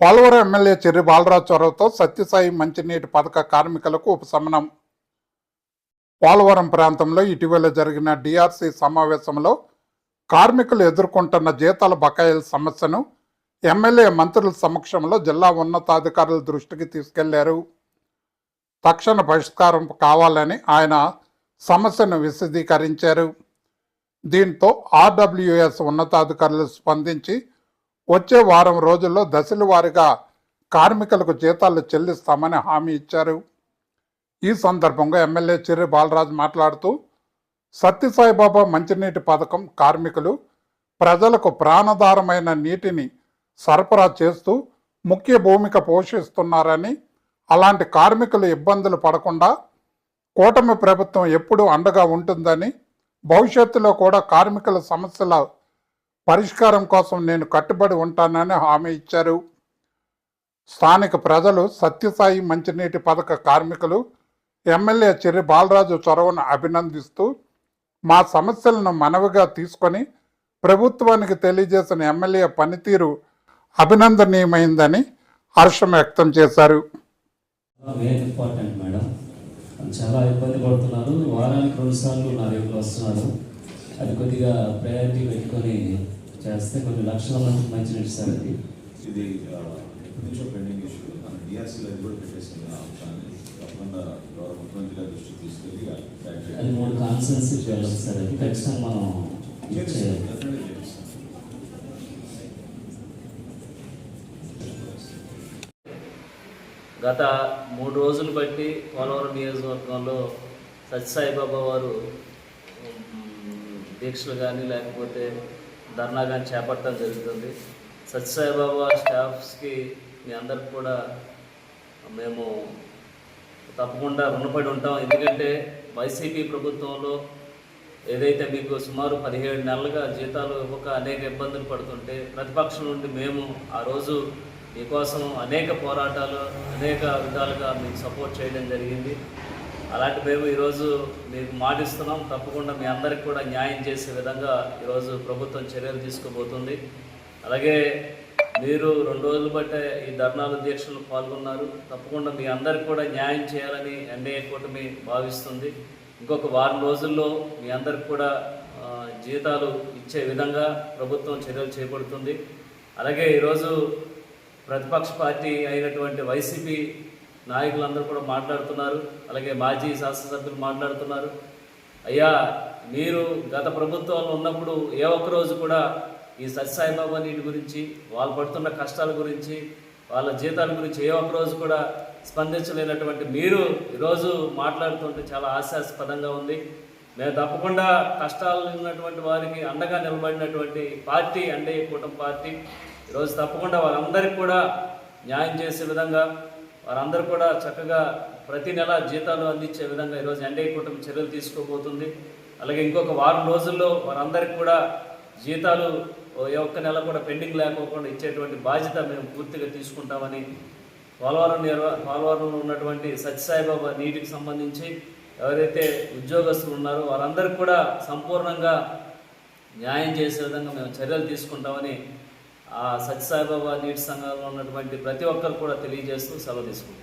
Polavaram MLA cherry Balaraju చొరవతో సత్యసాయి మంచినీటి పథక కార్మికులకు ఉపశమనం. పోలవరం ప్రాంతంలో ఇటీవల జరిగిన డిఆర్సీ సమావేశంలో కార్మికులు ఎదుర్కొంటున్న జీతాల బకాయిల సమస్యను ఎమ్మెల్యే మంత్రుల సమక్షంలో జిల్లా ఉన్నతాధికారుల దృష్టికి తీసుకెళ్ళారు. తక్షణ పరిష్కారం కావాలని ఆయన సమస్యను విశదీకరించారు. దీంతో ఆర్డబ్ల్యూఎస్ ఉన్నతాధికారులు స్పందించి వచ్చే వారం రోజుల్లో దశల వారీగా కార్మికులకు జీతాలు చెల్లిస్తామని హామీ ఇచ్చారు. ఈ సందర్భంగా ఎమ్మెల్యే చిర్రి బాలరాజు మాట్లాడుతూ సత్యసాయిబాబా మంచినీటి పథకం కార్మికులు ప్రజలకు ప్రాణధారమైన నీటిని సరఫరా చేస్తూ ముఖ్య భూమిక పోషిస్తున్నారని అలాంటి కార్మికులు ఇబ్బందులు పడకుండా కూటమి ప్రభుత్వం ఎప్పుడూ అండగా ఉంటుందని భవిష్యత్తులో కూడా కార్మికుల సమస్యల పరిష్కారం కోసం నేను కట్టుబడి ఉంటానని హామీ ఇచ్చారు. స్థానిక ప్రజలు సత్యసాయి మంచినీటి పథక కార్మికులు ఎమ్మెల్యే చెర్రి బాలరాజు చొరవను అభినందిస్తూ మా సమస్యలను మనవిగా తీసుకొని ప్రభుత్వానికి తెలియజేసిన ఎమ్మెల్యే పనితీరు అభినందనీయమైందని హర్షం వ్యక్తం చేశారు. చాలా ఇబ్బంది పడుతున్నారు. వారానికి రెండుసార్లు నా దగ్గర వస్తున్నారు. అది కొద్దిగా ప్రయారిటీ పెట్టుకొని చేస్తే కొన్ని లక్షల మంది మంచి నీటి సార్ అది ఇది నుంచో పెండింగ్ ఇష్యూ మన డిఆర్సీలో కూడా పెట్టేసింది. ఆ అంశాన్ని తప్పకుండా గౌరవ ముఖ్యమంత్రి గారి దృష్టికి తీసుకెళ్ళి అది మూడు కాన్సెన్సీకి వెళ్ళదు సార్. అది ఖచ్చితంగా మనం గత మూడు రోజులు బట్టి పోలవరం నియోజకవర్గంలో సత్యసాయిబాబా వారు దీక్షలు కానీ లేకపోతే ధర్నా కానీ చేపట్టడం జరుగుతుంది. సత్యసాయిబాబా స్టాఫ్స్కి మీ అందరికి కూడా మేము తప్పకుండా రుణపడి ఉంటాం. ఎందుకంటే వైసీపీ ప్రభుత్వంలో ఏదైతే మీకు సుమారు పదిహేడు నెలలుగా జీతాలు ఇవ్వక అనేక ఇబ్బందులు పడుతుంటే ప్రతిపక్షం నుండి మేము ఆ రోజు మీకోసం అనేక పోరాటాలు అనేక విధాలుగా మీకు సపోర్ట్ చేయడం జరిగింది. అలాంటి మేము ఈరోజు మీకు మాటిస్తున్నాం. తప్పకుండా మీ అందరికి కూడా న్యాయం చేసే విధంగా ఈరోజు ప్రభుత్వం చర్యలు తీసుకోబోతుంది. అలాగే మీరు రెండు రోజులు బట్టే ఈ ధర్నాలు దీక్షలు పాల్గొన్నారు. తప్పకుండా మీ అందరికి కూడా న్యాయం చేయాలని ఎన్డీఏ కూటమి భావిస్తుంది. ఇంకొక వారం రోజుల్లో మీ అందరికి కూడా జీతాలు ఇచ్చే విధంగా ప్రభుత్వం చర్యలు చేపడుతుంది. అలాగే ఈరోజు ప్రతిపక్ష పార్టీ అయినటువంటి వైసీపీ నాయకులందరూ కూడా మాట్లాడుతున్నారు. అలాగే మాజీ శాసనసభ్యులు మాట్లాడుతున్నారు. అయ్యా మీరు గత ప్రభుత్వంలో ఉన్నప్పుడు ఏ ఒక్క రోజు కూడా ఈ సత్యసాయిబాబా నీటి గురించి వాళ్ళు పడుతున్న కష్టాల గురించి వాళ్ళ జీతాల గురించి ఏ ఒక్క రోజు కూడా స్పందించలేనటువంటి మీరు ఈరోజు మాట్లాడుతుంటే చాలా ఆశాస్పదంగా ఉంది. మేము తప్పకుండా కష్టాలు ఉన్నటువంటి వారికి అండగా నిలబడినటువంటి పార్టీ అంటే కూటమి పార్టీ. ఈరోజు తప్పకుండా వాళ్ళందరికీ కూడా న్యాయం చేసే విధంగా వారందరూ కూడా చక్కగా ప్రతి నెల జీతాలు అందించే విధంగా ఈరోజు ఎన్డీఏ కూటమి చర్యలు తీసుకోబోతుంది. అలాగే ఇంకొక వారం రోజుల్లో వారందరికీ కూడా జీతాలు ఏ ఒక్క నెల కూడా పెండింగ్ లేకోకుండా ఇచ్చేటువంటి బాధ్యత మేము పూర్తిగా తీసుకుంటామని పోలవరం నిర్వా పోలవరంలో ఉన్నటువంటి సత్యసాయిబాబా నీటికి సంబంధించి ఎవరైతే ఉద్యోగస్తులు ఉన్నారో వారందరికీ కూడా సంపూర్ణంగా న్యాయం చేసే విధంగా మేము చర్యలు తీసుకుంటామని సత్యసాయిబాబా నీటి సంఘంలో ఉన్నటువంటి ప్రతి ఒక్కరు కూడా తెలియజేస్తూ సెలవు తీసుకుంటున్నాం.